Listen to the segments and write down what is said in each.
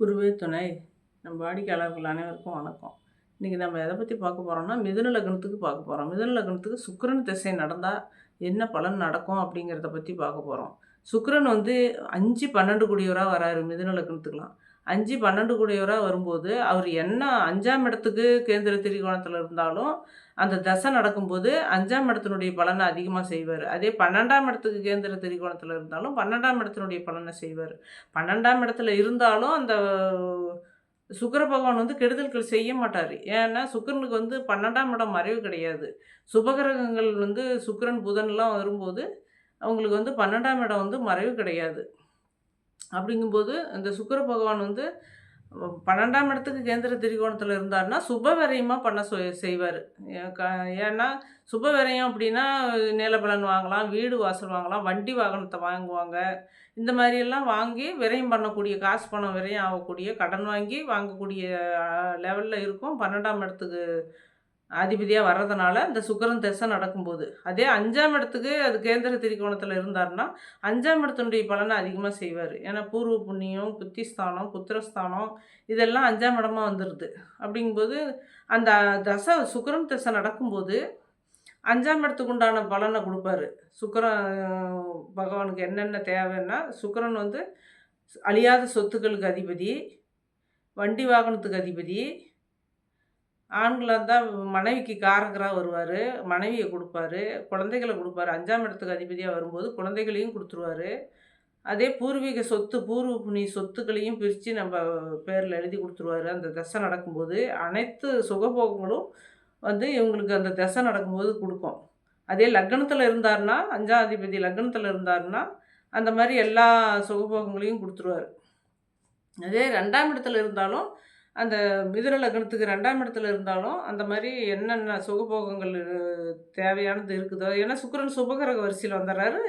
குருவே துணை. நம்ம வாடிக்கையாளர்கள் அனைவருக்கும் வணக்கம். இன்றைக்கி நம்ம எதை பற்றி பார்க்க போகிறோம்னா மிதுன லக்னத்துக்கு பார்க்க போகிறோம் மிதுன லக்னத்துக்கு சுக்கிரன் திசை நடந்தால் என்ன பலன் நடக்கும் அப்படிங்கிறத பற்றி பார்க்க போகிறோம் சுக்கரன் வந்து அஞ்சு பன்னெண்டு குடியூராக வராரு மிதுன லக்னத்துக்குலாம் அஞ்சு பன்னெண்டு கூடியவராக வரும்போது அவர் என்ன அஞ்சாம் இடத்துக்கு கேந்திர திரிகோணத்தில் இருந்தாலும் அந்த தசை நடக்கும்போது அஞ்சாம் இடத்தினுடைய பலனை அதிகமாக செய்வார். அதே பன்னெண்டாம் இடத்துக்கு கேந்திர திரிகோணத்தில் இருந்தாலும் பன்னெண்டாம் இடத்தினுடைய பலனை செய்வார். பன்னெண்டாம் இடத்துல இருந்தாலும் அந்த சுக்கர பகவான் வந்து கெடுதல்கள் செய்ய மாட்டார். ஏன்னா சுக்கிரனுக்கு வந்து பன்னெண்டாம் இடம் மறைவு கிடையாது. சுபகிரகங்கள் வந்து சுக்கிரன் புதன்லாம் வரும்போது அவங்களுக்கு வந்து பன்னெண்டாம் இடம் வந்து மறைவு கிடையாது. அப்படிங்கும்போது இந்த சுக்கர பகவான் வந்து பன்னெண்டாம் இடத்துக்கு கேந்திர திரிகோணத்தில் இருந்தாருன்னா சுபவரையமாக பண்ண சொ செய்வார். ஏன்னா சுபவரையம் அப்படின்னா நிலபலன் வாங்கலாம் வீடு வாசல் வாங்கலாம் வண்டி வாகனத்தை வாங்குவாங்க. இந்த மாதிரியெல்லாம் வாங்கி விரயம் பண்ணக்கூடிய காசு பணம் விரயம் ஆகக்கூடிய கடன் வாங்கி வாங்கக்கூடிய லெவலில் இருக்கும். பன்னெண்டாம் இடத்துக்கு அதிபதியாக வர்றதுனால இந்த சுக்கரன் திசை நடக்கும்போது. அதே அஞ்சாம் இடத்துக்கு அது கேந்திர திரிகோணத்தில் இருந்தாருன்னா அஞ்சாம் இடத்தினுடைய பலனை அதிகமாக செய்வார். ஏன்னா பூர்வ புண்ணியம் புத்திஸ்தானம் புத்திரஸ்தானம் இதெல்லாம் அஞ்சாம் இடமா வந்துடுது அப்படிங்கும்போது அந்த தசை சுக்கரன் திசை நடக்கும்போது அஞ்சாம் இடத்துக்கு உண்டான பலனை கொடுப்பாரு. சுக்கரன் பகவானுக்கு என்னென்ன தேவைன்னா சுக்கரன் வந்து அழியாத சொத்துக்களுக்கு அதிபதி வண்டி வாகனத்துக்கு அதிபதி ஆண்களாக இருந்தால் மனைவிக்கு காரகராக வருவார் மனைவியை கொடுப்பாரு குழந்தைகளை கொடுப்பாரு. அஞ்சாம் இடத்துக்கு அதிபதியாக வரும்போது குழந்தைகளையும் கொடுத்துருவாரு. அதே பூர்வீக சொத்து பூர்வ புண்ணிய சொத்துக்களையும் பிரித்து நம்ம பேரில் எழுதி கொடுத்துருவாரு. அந்த தசை நடக்கும்போது அனைத்து சுகபோகங்களும் வந்து இவங்களுக்கு அந்த தசை நடக்கும்போது கொடுக்கும். அதே லக்னத்தில் இருந்தாருன்னா அஞ்சாம் அதிபதி லக்னத்தில் இருந்தார்னா அந்த மாதிரி எல்லா சுகபோகங்களையும் கொடுத்துருவாரு. அதே ரெண்டாம் இடத்துல இருந்தாலும் அந்த மிதுன லக்னத்துக்கு ரெண்டாம் இடத்துல இருந்தாலும் அந்த மாதிரி என்னென்ன சுகபோகங்கள் தேவையானது இருக்குதோ ஏன்னா சுக்கரன் சுபகிரக வரிசையில் வந்துடுறாரு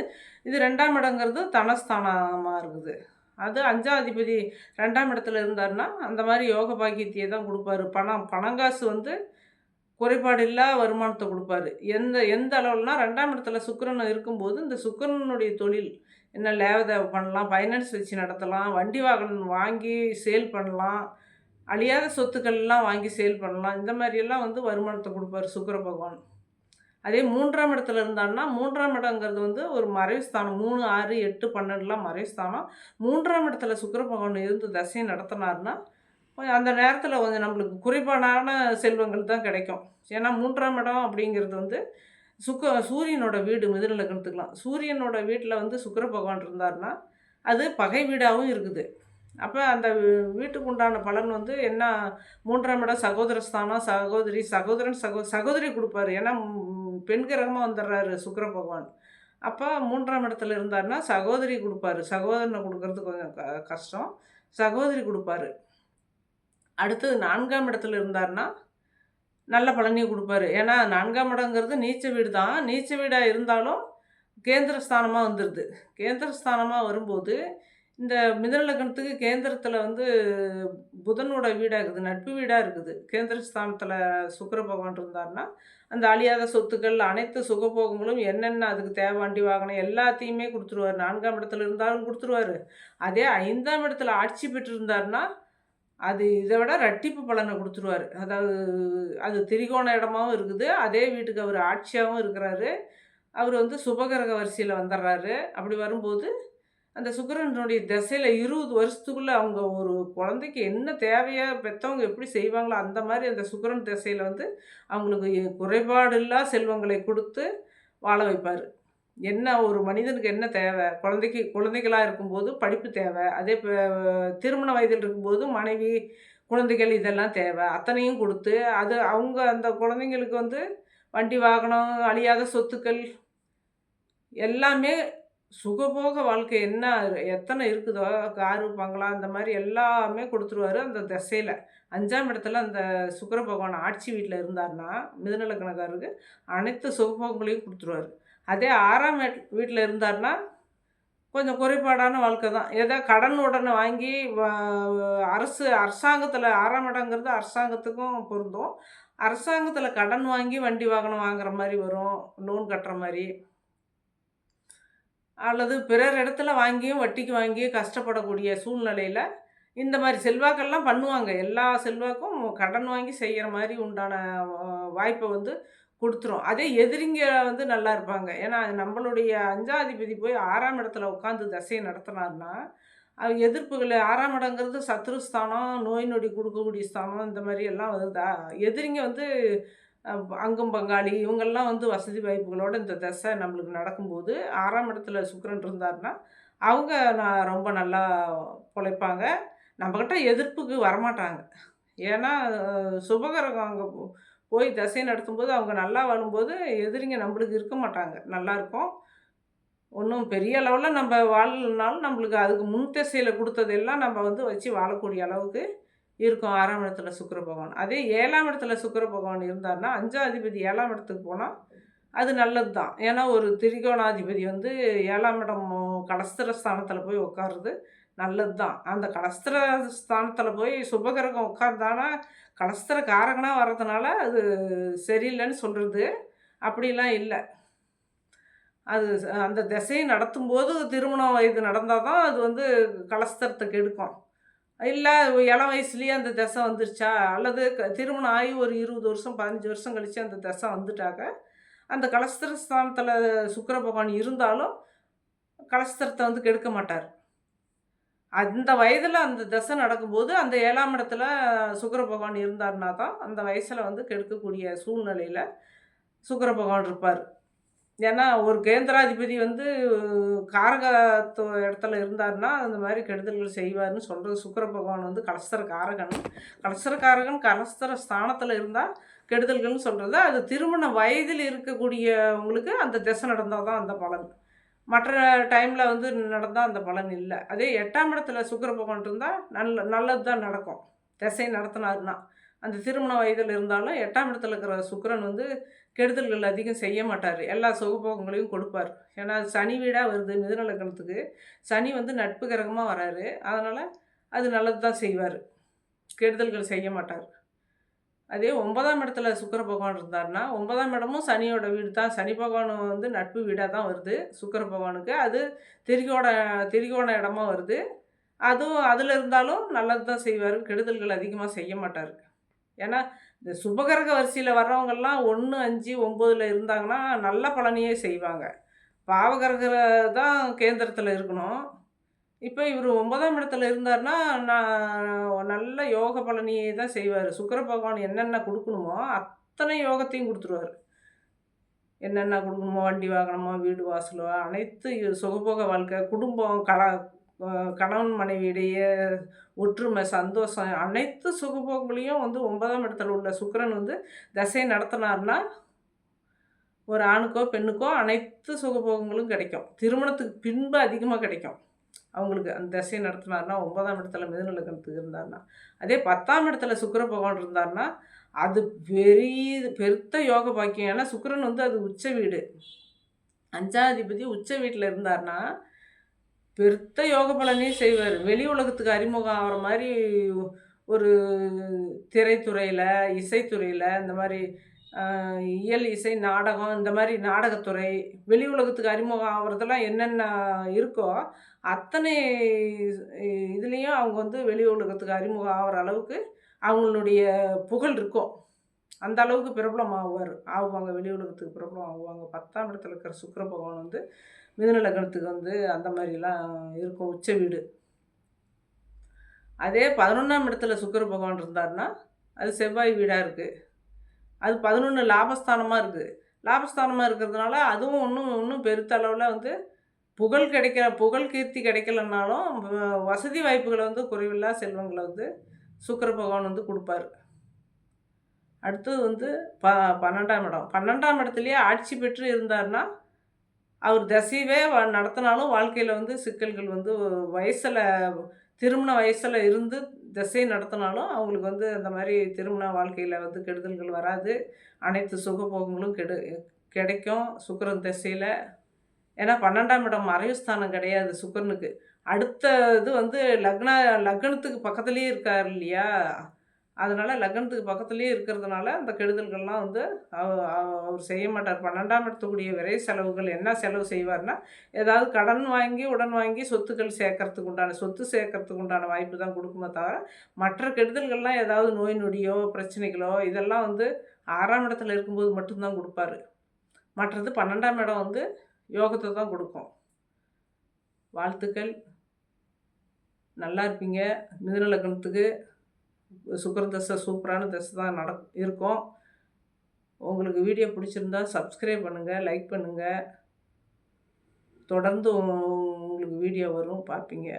இது ரெண்டாம் இடங்கிறது தனஸ்தானமாக இருக்குது. அது அஞ்சாதிபதி ரெண்டாம் இடத்துல இருந்தாருன்னா அந்த மாதிரி யோக பாக்கியத்தையே தான் கொடுப்பாரு. பணம் பணங்காசு வந்து குறைபாடு இல்லா வருமானத்தை கொடுப்பாரு. எந்த எந்த அளவுலனா ரெண்டாம் இடத்துல சுக்கரன் இருக்கும்போது இந்த சுக்கரனுடைய தொழில் என்ன லேவதை பண்ணலாம் ஃபைனான்ஸ் வச்சு நடத்தலாம் வண்டி வாகனம் வாங்கி சேல் பண்ணலாம் அழியாத சொத்துக்கள்லாம் வாங்கி சேல் பண்ணலாம். இந்த மாதிரியெல்லாம் வந்து வருமானத்தை கொடுப்பார் சுக்கர பகவான். அதே மூன்றாம் இடத்துல இருந்தான்னா மூன்றாம் இடங்கிறது வந்து ஒரு மறைவுஸ்தானம் மூணு ஆறு எட்டு பன்னெண்டுலாம் மறைவுஸ்தானம் மூன்றாம் இடத்துல சுக்கர பகவான் இருந்து தசையை நடத்தினார்னா அந்த நேரத்தில் கொஞ்சம் நம்மளுக்கு குறைபாடான செல்வங்கள் தான் கிடைக்கும். ஏன்னா மூன்றாம் இடம் அப்படிங்கிறது வந்து சுக்க சூரியனோட வீடு மிதுநிலக்கணத்துக்கலாம் சூரியனோட வீட்டில் வந்து சுக்கர பகவான் இருந்தார்னா அது பகை வீடாகவும் இருக்குது. அப்போ அந்த வீட்டுக்கு உண்டான பலன் வந்து என்ன? மூன்றாம் இடம் சகோதர ஸ்தானம் சகோதரி சகோதரன் சகோ சகோதரி கொடுப்பாரு. ஏன்னா பெண் கிரகமாக வந்துடுறாரு சுக்கர பகவான். அப்போ மூன்றாம் இடத்துல இருந்தாருன்னா சகோதரி கொடுப்பாரு. சகோதரனை கொடுக்கறது கொஞ்சம் க கஷ்டம். சகோதரி கொடுப்பாரு. அடுத்தது நான்காம் இடத்துல இருந்தாருன்னா நல்ல பலனையும் கொடுப்பாரு. ஏன்னா நான்காம் இடங்கிறது நீச்ச வீடு தான். நீச்ச வீடாக இருந்தாலும் கேந்திரஸ்தானமாக வந்துடுது கேந்திரஸ்தானமாக வரும்போது இந்த மிதனலக்கணத்துக்கு கேந்திரத்தில் வந்து புதனோட வீடாக இருக்குது நட்பு வீடாக இருக்குது. கேந்திர ஸ்தானத்தில் சுக்கர பகவான் இருந்தார்னா அந்த அழியாத சொத்துக்கள் அனைத்து சுகபோகங்களும் என்னென்ன அதுக்கு தேவாண்டி வாகனம் எல்லாத்தையுமே கொடுத்துருவார். நான்காம் இடத்துல இருந்தாலும் கொடுத்துருவார். அதே ஐந்தாம் இடத்துல ஆட்சி பெற்றிருந்தார்னா அது இதை விட ரட்டிப்பு பலனை கொடுத்துருவார். அதாவது அது திரிகோண இடமாவும் இருக்குது. அதே வீட்டுக்கு அவர் ஆட்சியாகவும் இருக்கிறாரு. அவர் வந்து சுபகிரக வரிசையில் வந்துடுறாரு அப்படி வரும்போது அந்த சுக்கரனுடைய திசையில் இருபது வருஷத்துக்குள்ளே அவங்க ஒரு குழந்தைக்கு என்ன தேவையாக பெற்றவங்க எப்படி செய்வாங்களோ அந்த மாதிரி அந்த சுக்கரன் திசையில் வந்து அவங்களுக்கு குறைபாடு இல்லா செல்வங்களை கொடுத்து வாழ வைப்பார். என்ன ஒரு மனிதனுக்கு என்ன தேவை? குழந்தைக்கு குழந்தைகளாக இருக்கும்போது படிப்பு தேவை அதே திருமண வயதில் இருக்கும்போது மனைவி குழந்தைகள் இதெல்லாம் தேவை அத்தனையும் கொடுத்து அது அவங்க அந்த குழந்தைங்களுக்கு வந்து வண்டி வாகனம் அழியாத சொத்துக்கள் எல்லாமே சுகபோக வாழ்க்கை என்ன? எத்தனை இருக்குதோ காரு பங்களா அந்த மாதிரி எல்லாமே கொடுத்துருவாரு அந்த திசையில். அஞ்சாம் இடத்துல அந்த சுக்கர பகவான் ஆட்சி வீட்டில் இருந்தார்னா மிதநலக்கணக்காரருக்கு அனைத்து சுகபோகங்களையும் கொடுத்துருவாரு. அதே ஆறாம் வீட்டில் இருந்தார்னா கொஞ்சம் குறைபாடான வாழ்க்கை தான். ஏதோ கடன் உடனே வாங்கி அரசு அரசாங்கத்தில் ஆறாம் இடங்கிறது அரசாங்கத்துக்கும் பொருந்தும். அரசாங்கத்தில் கடன் வாங்கி வண்டி வாகனம் வாங்குற மாதிரி வரும் லோன் கட்டுற மாதிரி. அல்லது பிறர் இடத்துல வாங்கியும் வட்டிக்கு வாங்கியும் கஷ்டப்படக்கூடிய சூழ்நிலையில் இந்த மாதிரி செல்வாக்கெல்லாம் பண்ணுவாங்க. எல்லா செல்வாக்கும் கடன் வாங்கி செய்கிற மாதிரி உண்டான வாய்ப்பை வந்து கொடுத்துரும். அதே எதிரிங்க வந்து நல்லா இருப்பாங்க. ஏன்னா நம்மளுடைய அஞ்சாதிபதி போய் ஆறாம் இடத்துல உட்காந்து தசையை நடத்தினார்னா அவங்க எதிர்ப்புகளை ஆறாம் இடங்கிறது சத்ருஸ்தானம் நோய் நொடி கொடுக்கக்கூடிய ஸ்தானம் இந்த மாதிரி எல்லாம் வருதா? எதிரிங்க வந்து அங்கும் பங்காளி இவங்கெல்லாம் வந்து வசதி வாய்ப்புகளோட இந்த தசை நம்மளுக்கு நடக்கும்போது ஆறாம் இடத்துல சுக்கரன் இருந்தாருன்னா அவங்க நான் ரொம்ப நல்லா பிழைப்பாங்க. நம்மக்கிட்ட எதிர்ப்புக்கு வரமாட்டாங்க. ஏன்னா சுபகரகம் சுபகிரகம் அங்கே போய் தசை நடத்தும்போது அவங்க நல்லா வாழும்போது எதிரிங்க நம்மளுக்கு இருக்க மாட்டாங்க. நல்லா இருக்கும். ஒன்றும் பெரிய அளவில் நம்ம வாழலனாலும் நம்மளுக்கு அதுக்கு முன் திசையில் கொடுத்ததெல்லாம் நம்ம வந்து வச்சு வாழக்கூடிய அளவுக்கு இருக்கும் ஆறாம் இடத்துல சுக்கிர பகவான். அதே ஏழாம் இடத்துல சுக்கிர பகவான் இருந்தாருன்னா அஞ்சாதிபதி ஏழாம் இடத்துக்கு போனால் அது நல்லது தான் ஏன்னா ஒரு திரிகோணாதிபதி வந்து ஏழாம் இடம் கலஸ்திர ஸ்தானத்தில் போய் உட்காருறது நல்லது தான் அந்த கலஸ்திர ஸ்தானத்தில் போய் சுபகிரகம் உட்கார்ந்தானா கலஸ்திர காரகனாக வர்றதுனால அது சரியில்லைன்னு சொல்கிறது அப்படிலாம் இல்லை. அது அந்த திசையை நடத்தும்போது திருமணம் வயது நடந்தால் தான் அது வந்து கலஸ்தரத்துக்கு எடுக்கும். இல்லை இளம் வயசுலேயே அந்த திசை வந்துருச்சா? அல்லது க- திருமணம் ஆகி ஒரு இருபது வருஷம் பதினஞ்சு வருஷம் கழித்து அந்த திசை வந்துட்டாக்க அந்த கலஸ்திரஸ்தானத்தில் ஸ்தானத்தில் பகவான் இருந்தாலும் கலஸ்திரத்தை வந்து கெடுக்க மாட்டார். அந்த வயதில் அந்த தசை நடக்கும்போது அந்த ஏழாம் இடத்துல சுக்கர பகவான் இருந்தாருன்னா தான் அந்த வயசில் வந்து கெடுக்கக்கூடிய சூழ்நிலையில் சுக்கர பகவான் இருப்பார். ஏன்னா ஒரு கேந்திராதிபதி வந்து காரகத்து இடத்துல இருந்தாருன்னா அந்த மாதிரி கெடுதல்கள் செய்வார்னு சொல்கிறது சுக்கிர பகவான் வந்து கலஸ்தர காரகன் கலஸ்தர காரகன் கலஸ்தர ஸ்தானத்தில் இருந்தால் கெடுதல்கள்னு சொல்கிறது அது திருமண வயதில் இருக்கக்கூடியவங்களுக்கு அந்த திசை நடந்தால் தான் அந்த பலன். மற்ற டைமில் வந்து நடந்தால் அந்த பலன் இல்லை. அதே எட்டாம் இடத்துல சுக்கிர பகவான் இருந்தால் நல்ல நல்லது தான் நடக்கும். திசை நடத்தினாருன்னா. அந்த திருமண வயதில் இருந்தாலும் எட்டாம் இடத்துல இருக்கிற சுக்கிரன் வந்து கெடுதல்கள் அதிகம் செய்ய மாட்டார். எல்லா சுகபோகங்களையும் கொடுப்பார். ஏன்னா சனி வீடாக வருது மிதுநலக்கணத்துக்கு சனி வந்து நட்பு கிரகமாக வராரு. அதனால் அது நல்லது தான் செய்வார். கெடுதல்கள் செய்ய மாட்டார். அதே ஒன்பதாம் இடத்துல சுக்கர பகவான் இருந்தாருன்னா ஒன்பதாம் இடமும் சனியோட வீடு தான். சனி பகவான் வந்து நட்பு வீடாக தான் வருது சுக்கர பகவானுக்கு. அது திரிகோட திரிகோண இடமா வருது. அதுவும் அதில் இருந்தாலும் நல்லது தான் செய்வார். கெடுதல்கள் அதிகமாக செய்ய மாட்டார். ஏன்னா இந்த சுபகிரக வரிசையில் வர்றவங்கெல்லாம் ஒன்று அஞ்சு ஒம்போதில் இருந்தாங்கன்னா நல்ல பலனையே செய்வாங்க. பாவகரகர தான் கேந்திரத்தில் இருக்கணும். இப்போ இவர் ஒன்பதாம் இடத்துல இருந்தாருன்னா நான் நல்ல யோக பலனியே தான் செய்வார். சுக்கிர பகவான் என்னென்ன கொடுக்கணுமோ அத்தனை யோகத்தையும் கொடுத்துருவார். என்னென்ன கொடுக்கணுமோ வண்டி வாகனமோ வீடு வாசலோ அனைத்து சுகபோக வாழ்க்கை குடும்பம் கல கணவன் மனைவியிடையே ஒற்றுமை சந்தோஷம் அனைத்து சுகபோகங்களையும் வந்து ஒன்பதாம் இடத்துல உள்ள சுக்கரன் வந்து தசை நடத்தினார்னா ஒரு ஆணுக்கோ பெண்ணுக்கோ அனைத்து சுகபோகங்களும் கிடைக்கும். திருமணத்துக்கு பின்பு அதிகமாக கிடைக்கும். அவங்களுக்கு அந்த தசையை நடத்தினார்னா ஒன்பதாம் இடத்துல மிதுன இருந்தார்னா அதே பத்தாம் இடத்துல சுக்கர பகவான் இருந்தார்னா அது பெரிய பெருத்த யோக பாக்கியம். ஏன்னா சுக்கிரன் வந்து அது உச்ச வீடு. அஞ்சாதிபதி உச்ச வீட்டில் இருந்தார்னா பெருத்த யோக பலனையும் செய்வார். வெளி உலகத்துக்கு அறிமுகம் ஆகிற மாதிரி ஒரு திரைத்துறையில் இசைத்துறையில் இந்த மாதிரி இயல் இசை நாடகம் இந்த மாதிரி நாடகத்துறை வெளி உலகத்துக்கு அறிமுகம் ஆகிறதெல்லாம் என்னென்ன இருக்கோ அத்தனை இதுலேயும் அவங்க வந்து வெளி உலகத்துக்கு அறிமுகம் ஆகிற அளவுக்கு அவங்களுடைய புகழ் இருக்கும். அந்த அளவுக்கு பிரபலம் ஆவார். ஆகுவாங்க வெளி உலகத்துக்கு பிரபலம் ஆகுவாங்க பத்தாம் இடத்துல இருக்கிற சுக்கிர பகவான் வந்து மிதுன லக்னத்துக்கு வந்து அந்த மாதிரிலாம் இருக்கும் உச்ச வீடு. அதே பதினொன்றாம் இடத்துல சுக்கிர பகவான் இருந்தாருன்னா அது செவ்வாய் வீடாக இருக்குது அது பதினொன்று லாபஸ்தானமாக இருக்குது லாபஸ்தானமாக இருக்கிறதுனால அதுவும் ஒன்றும் ஒன்றும் பெருத்த அளவில் வந்து புகழ் கிடைக்கிற புகழ் கீர்த்தி கிடைக்கலனாலும் வசதி வாய்ப்புகளை வந்து குறைவில்லா செல்வங்களை வந்து சுக்கிர பகவான் வந்து கொடுப்பாரு. அடுத்தது வந்து ப பன்னெண்டாம் இடம். பன்னெண்டாம் இடத்துலையே ஆட்சி பெற்று இருந்தாருன்னா அவர் தசைவே நடத்தினாலும் வாழ்க்கையில் வந்து சிக்கல்கள் வந்து வயசில் திருமண வயசில் இருந்து திசை நடத்தினாலும் அவங்களுக்கு வந்து அந்த மாதிரி திருமண வாழ்க்கையில் வந்து கெடுதல்கள் வராது. அனைத்து சுகபோகங்களும் கெடு கிடைக்கும் சுக்கரன் திசையில். ஏன்னா பன்னெண்டாம் இடம் மறைவுஸ்தானம் கிடையாது சுக்கரனுக்கு. அடுத்த இது வந்து லக்ன லக்னத்துக்கு பக்கத்துலேயே இருக்கார் இல்லையா? அதனால் லக்னத்துக்கு பக்கத்துலேயே இருக்கிறதுனால அந்த கெடுதல்கள்லாம் வந்து அவ- அவர் செய்ய மாட்டார். பன்னெண்டாம் இடத்துக்குரிய விரை செலவுகள் என்ன செலவு செய்வார்னா ஏதாவது கடன் வாங்கி உடன் வாங்கி சொத்துக்கள் சேர்க்கறதுக்கு உண்டான சொத்து சேர்க்கறதுக்கு உண்டான வாய்ப்பு தான் கொடுக்குமே தவிர மற்ற கெடுதல்கள்லாம் ஏதாவது நோய் நொடியோ பிரச்சனைகளோ இதெல்லாம் வந்து ஆறாம் இடத்துல இருக்கும்போது மட்டும்தான் கொடுப்பாரு. மற்றது பன்னெண்டாம் இடம் வந்து யோகத்தை தான் கொடுக்கும். வாழ்த்துக்கள். நல்லா இருப்பீங்க. மிதுன லக்னத்துக்கு சுக்கர தசை சூப்பரான தசை தான் நட இருக்கும். உங்களுக்கு வீடியோ பிடிச்சிருந்தா சப்ஸ்கிரைப் பண்ணுங்கள் லைக் பண்ணுங்கள் தொடர்ந்து உங்களுக்கு வீடியோ வரும் பார்ப்பீங்க.